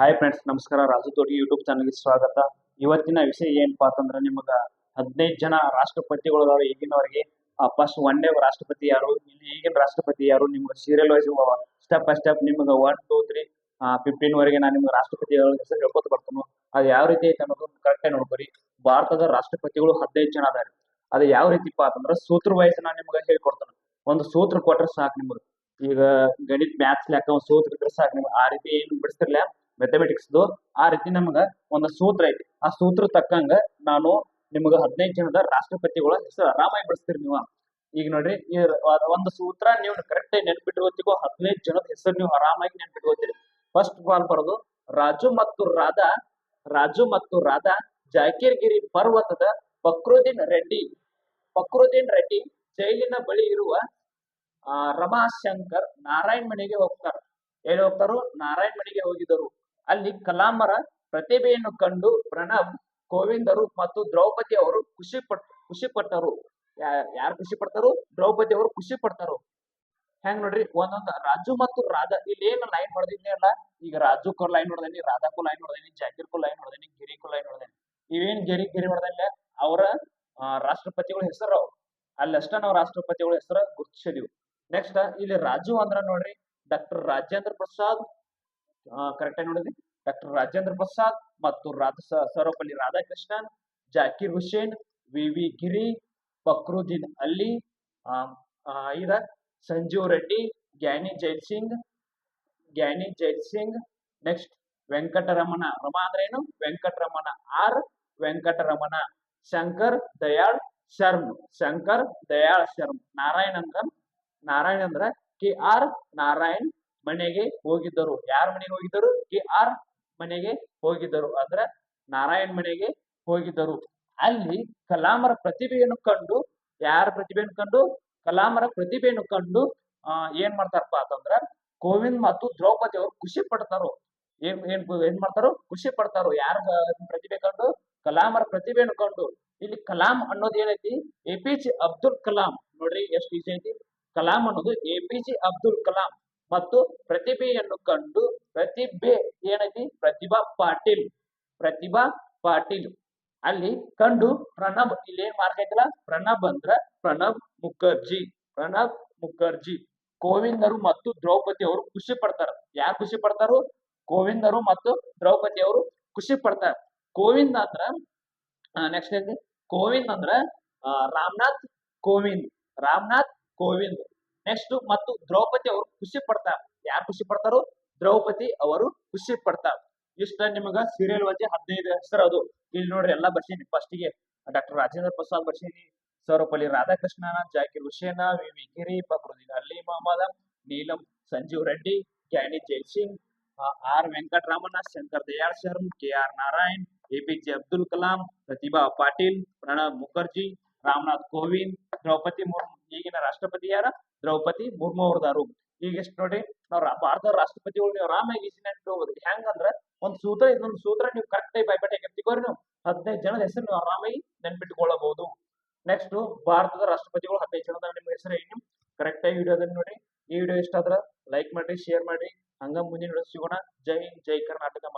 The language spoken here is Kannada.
ಹಾಯ್ ಫ್ರೆಂಡ್ಸ್ ನಮಸ್ಕಾರ. ರಾಜು ತೋಟಿ ಯೂಟ್ಯೂಬ್ ಚಾನಲ್ಗೆ ಸ್ವಾಗತ. ಇವತ್ತಿನ ವಿಷಯ ಏನಪ್ಪಾ ಅಂತಂದ್ರೆ ನಿಮಗ ಹದಿನೈದು ಜನ ರಾಷ್ಟ್ರಪತಿಗಳು ಈಗಿನವರೆಗೆ ಫಸ್ಟ್ ಒನ್ ಡೇ ರಾಷ್ಟ್ರಪತಿ ಯಾರು, ಇಲ್ಲಿ ಈಗಿನ ರಾಷ್ಟ್ರಪತಿ ಯಾರು, ನಿಮ್ಗೆ serial wise step by step ನಿಮ್ಗೆ ಒನ್ ಟೂ ತ್ರೀ ಫಿಫ್ಟೀನ್ ವರೆಗೆ ನಾನು ನಿಮ್ಗೆ ರಾಷ್ಟ್ರಪತಿ ಹೆಸರು ಹೇಳ್ಕೊತ ಬರ್ತಾನು. ಅದು ಯಾವ ರೀತಿ ಐತೆ ಅನ್ನೋದು ಕರೆಕ್ಟಾಗಿ ನೋಡ್ಕೊರಿ. ಭಾರತದ ರಾಷ್ಟ್ರಪತಿಗಳು ಹದಿನೈದು ಜನ ಅದಾರೆ. ಅದು ಯಾವ ರೀತಿಪ್ಪ ಅಂತಂದ್ರೆ ಸೂತ್ರ ವೈಸ್ ನಾನು ನಿಮ್ಗೆ ಹೇಳ್ಕೊಡ್ತಾನೆ. ಒಂದು ಸೂತ್ರ ಕೊಟ್ರೆ ಸಾಕು ನಿಮ್ಗೆ. ಈಗ ಗಣಿತ ಮ್ಯಾಥ್ಸ್ ಲೆಕ್ಕ ಒಂದು ಸೂತ್ರ ಇದ್ರೆ ಸಾಕು ನಿಮ್ಗೆ. ಆ ರೀತಿ ಏನು ಬಿಡಿಸ್ತಿರ್ಲ ಮ್ಯಾಥಮೆಟಿಕ್ಸ್ದು ಆ ರೀತಿ ನಮ್ಗೆ ಒಂದು ಸೂತ್ರ ಐತಿ. ಆ ಸೂತ್ರ ತಕ್ಕಂಗ ನಾನು ನಿಮ್ಗೆ ಹದಿನೈದು ಜನದ ರಾಷ್ಟ್ರಪತಿಗಳ ಹೆಸರು ಆರಾಮಾಗಿ ಬಿಡಿಸ್ತೀರಿ ನೀವು. ಈಗ ನೋಡ್ರಿ ಈ ಒಂದು ಸೂತ್ರ ನೀವು ಕರೆಕ್ಟ್ ಆಗಿ ನೆನ್ಪಿಟ್ಕೋತಿಗೋ ಹದಿನೈದು ಜನದ ಹೆಸರು ನೀವು ಆರಾಮಾಗಿ ನೆನ್ಪಿಟ್ಕೋತೀರಿ. ಫಸ್ಟ್ ಬಾಲ್ ಬರೋದು ರಾಜು ಮತ್ತು ರಾಧಾ ರಾಜು ಮತ್ತು ರಾಧಾ ಜಾಕೀರ್ಗಿರಿ ಪರ್ವತದ ಫಕ್ರುದ್ದೀನ್ ರೆಡ್ಡಿ. ಫಕ್ರುದ್ದೀನ್ ರೆಡ್ಡಿ ಜೈಲಿನ ಬಳಿ ಇರುವ ಆ, ರಮಾಶಂಕರ್ ನಾರಾಯಣ್ ಮನೆಗೆ ಹೋಗ್ತಾರ. ಎಲ್ಲಿ ಹೋಗ್ತಾರೋ? ನಾರಾಯಣ್ ಮನೆಗೆ ಹೋಗಿದ್ದರು. ಅಲ್ಲಿ ಕಲಾಮರ ಪ್ರತಿಭೆಯನ್ನು ಕಂಡು ಪ್ರಣಬ್ ಕೋವಿಂದರು ಮತ್ತು ದ್ರೌಪದಿ ಅವರು ಖುಷಿ ಪಟ್, ಖುಷಿ ಪಟ್ಟರು. ಯಾರು ಖುಷಿ ಪಡ್ತಾರೋ? ದ್ರೌಪದಿ ಅವರು ಖುಷಿ ಪಡ್ತಾರು? ಹೆಂಗ್ ನೋಡ್ರಿ? ಒಂದೊಂದು ರಾಜು ಮತ್ತು ರಾಧಾ ಇಲ್ಲಿ ಏನು ಲೈನ್ ಹೊಡೆದಿದ್ದೆ ಅಲ್ಲ? ಈಗ ರಾಜುಕ್ಕೂ ಲೈನ್ ಹೊಡೆದೇನಿ ರಾಧಾಕ್ಕೂ ಲೈನ್ ಹೊಡೆದೇನಿ ಜಾಕೀರ್ಗೂ ಲೈನ್ ಹೊಡೆದೇನಿ ಗಿರಿಗೂ ಲೈನ್ ಹೊಡೆದೇನಿ. ಇವೇನ್ ಗಿರಿ ಗಿರಿ ಹೊಡೆದಲ್ಲ? ಅವರ ರಾಷ್ಟ್ರಪತಿಗಳ ಹೆಸರು ಅವು. ಅಲ್ಲಷ್ಟ ನಾವು ರಾಷ್ಟ್ರಪತಿಗಳ ಹೆಸರು ಗುರುತಿಸಿದೀವಿ. ನೆಕ್ಸ್ಟ್ ಇಲ್ಲಿ ರಾಜು ಅಂದ್ರ ನೋಡ್ರಿ ಡಾಕ್ಟರ್ ರಾಜೇಂದ್ರ ಪ್ರಸಾದ್ ಕರೆಕ್ಟ್ ಆಗಿ ಡಾಕ್ಟರ್ ರಾಜೇಂದ್ರ ಪ್ರಸಾದ್ ಮತ್ತು ರಾಧ ಸರ್ವಪಲ್ಲಿ ರಾಧಾಕೃಷ್ಣನ್, ಜಾಕಿರ್ ಹುಸೇನ್, ವಿ ವಿ ಗಿರಿ, ಫಕ್ರುದ್ದೀನ್ ಅಲಿ ಇದ ಸಂಜೀವ್ ರೆಡ್ಡಿ ಗ್ಯಾನಿ ಜೈಲ್ ಸಿಂಗ್ ಗ್ಯಾನಿ ಜೈಲ್ ಸಿಂಗ್ ನೆಕ್ಸ್ಟ್ ವೆಂಕಟರಮಣ. ರಮ ಅಂದ್ರೆ ಏನು? ವೆಂಕಟರಮಣ ಆರ್, ವೆಂಕಟರಮಣ ಶಂಕರ್, ದಯಾಳ್ ಶರ್ಮ್. ಶಂಕರ್, ದಯಾಳ್ ಶರ್ಮ್. ನಾರಾಯಣ್ ಅಂದ್ರ ನಾರಾಯಣ್ ಅಂದ್ರ ಕೆ ಆರ್ ನಾರಾಯಣ್ ಮನೆಗೆ ಹೋಗಿದ್ದರು. ಯಾರ ಮನೆಗೆ ಹೋಗಿದ್ದರು? ಕೆ ಆರ್ ಮನೆಗೆ ಹೋಗಿದ್ದರು. ಅಂದ್ರ ನಾರಾಯಣ್ ಮನೆಗೆ ಹೋಗಿದ್ದರು. ಅಲ್ಲಿ ಕಲಾಮರ ಪ್ರತಿಭೆಯನ್ನು ಕಂಡು ಯಾರ ಪ್ರತಿಭೆಯನ್ನು ಕಂಡು? ಕಲಾಮರ ಪ್ರತಿಭೆಯನ್ನು ಕಂಡು ಆ, ಏನ್ ಮಾಡ್ತಾರಪ್ಪ ಅಂತಂದ್ರ ಕೋವಿಂದ್ ಮತ್ತು ದ್ರೌಪದಿ ಅವರು ಖುಷಿ ಪಡ್ತಾರೋ. ಏನ್ ಏನ್ ಏನ್ ಮಾಡ್ತಾರೋ? ಖುಷಿ ಪಡ್ತಾರೋ. ಯಾರ ಪ್ರತಿಭೆ ಕಂಡು? ಕಲಾಮರ ಪ್ರತಿಭೆಯನ್ನು ಕಂಡು. ಇಲ್ಲಿ ಕಲಾಂ ಅನ್ನೋದು ಏನೈತಿ? A P J Abdul Kalam. ನೋಡ್ರಿ ಎಷ್ಟು ಈಸಿ ಐತಿ? ಕಲಾಂ ಅನ್ನೋದು A P J Abdul Kalam. ಮತ್ತು ಪ್ರತಿಭೆಯನ್ನು ಕಂಡು ಪ್ರತಿಭೆ ಏನೈತಿ ಪ್ರತಿಭಾ ಪಾಟೀಲ್. ಪ್ರತಿಭಾ ಪಾಟೀಲ್. ಅಲ್ಲಿ ಕಂಡು ಪ್ರಣಬ್ ಇಲ್ಲಿ ಏನ್ ಮಾರ್ಕ್ ಪ್ರಣಬ್ ಅಂದ್ರ ಪ್ರಣಬ್ ಮುಖರ್ಜಿ. ಪ್ರಣಬ್ ಮುಖರ್ಜಿ. ಕೋವಿಂದರು ಮತ್ತು ದ್ರೌಪದಿ ಅವರು ಖುಷಿ ಪಡ್ತಾರ. ಯಾರು ಖುಷಿ ಪಡ್ತಾರು? ಕೋವಿಂದರು ಮತ್ತು ದ್ರೌಪದಿ ಅವರು ಖುಷಿ ಪಡ್ತಾರ. ಕೋವಿಂದ್ ಅಂದ್ರ ನೆಕ್ಸ್ಟ್ ಕೋವಿಂದ್ ಅಂದ್ರ ರಾಮನಾಥ್ ಕೋವಿಂದ್. ರಾಮನಾಥ್ ಕೋವಿಂದ್. ನೆಕ್ಸ್ಟ್ ಮತ್ತು ದ್ರೌಪದಿ ಅವರು ಖುಷಿ ಪಡ್ತಾರ. ಯಾರು ಖುಷಿ ಪಡ್ತಾರೋ? ದ್ರೌಪದಿ ಅವರು ಖುಷಿ ಪಡ್ತಾರ. ಇಷ್ಟ ನಿಮಗ? ಸೀರಿಯಲ್ ವಜೆ ಹದಿನೈದು ಹೆಸರು ಅದು. ಇಲ್ಲಿ ನೋಡ್ರಿ ಎಲ್ಲಾ ಬರ್ಸೀನಿ. ಫಸ್ಟಿಗೆ ಡಾಕ್ಟರ್ ರಾಜೇಂದ್ರ ಪ್ರಸಾದ್ ಬರ್ಸೀನಿ. Sarvepalli Radhakrishnan, Zakir Hussain, V V Giri Fakhruddin Ali Mohammad Neelam Sanjiva Reddy Giani Jai Singh R Venkataraman, Shankar Dayal Sharma K R Narayanan APJ Abdul Kalam, Pratibha Patil, Pranab Mukherjee, Ramnath Kovind Droupadi Murmu, ಈಗಿನ ರಾಷ್ಟ್ರಪತಿ ಯಾರ? ದ್ರೌಪದಿ ಮುರ್ಮು ಅವ್ರದಾರು ಈಗ ಎಷ್ಟು ನೋಡಿ, ನಾವು ಭಾರತದ ರಾಷ್ಟ್ರಪತಿಗಳು ನೀವು ರಾಮಾಗಿ ಹೋಗೋದು. ಹೆಂಗಂದ್ರ ಒಂದ್ ಸೂತ್ರ ಇದೊಂದು ಸೂತ್ರ ನೀವು ಕರೆಕ್ಟ್ ಆಗಿ ಹಾಕಿರ್ತೀಕೋರಿ ನೀವು? ಹದಿನೈದು ಜನದ ಹೆಸರು ನೀವು ಆರಾಮಾಗಿ ನೆನ್ಪಿಟ್ಕೊಳ್ಳಬಹುದು ನೆಕ್ಸ್ಟ್ ಭಾರತದ ರಾಷ್ಟ್ರಪತಿಗಳು ಹದಿನೈದು ಜನದ ನಿಮ್ಮ ಹೆಸರು ಏನು? ಕರೆಕ್ಟ್ ಆಗಿ ವಿಡಿಯೋದಲ್ಲಿ ನೋಡಿ. ಈ ವಿಡಿಯೋ ಇಷ್ಟ ಆದ್ರ? ಲೈಕ್ ಮಾಡಿ ಶೇರ್ ಮಾಡಿ ಹಂಗ ಮುಂದಿನ ಸಿಗೋಣ. ಜೈ ಜೈ ಕರ್ನಾಟಕ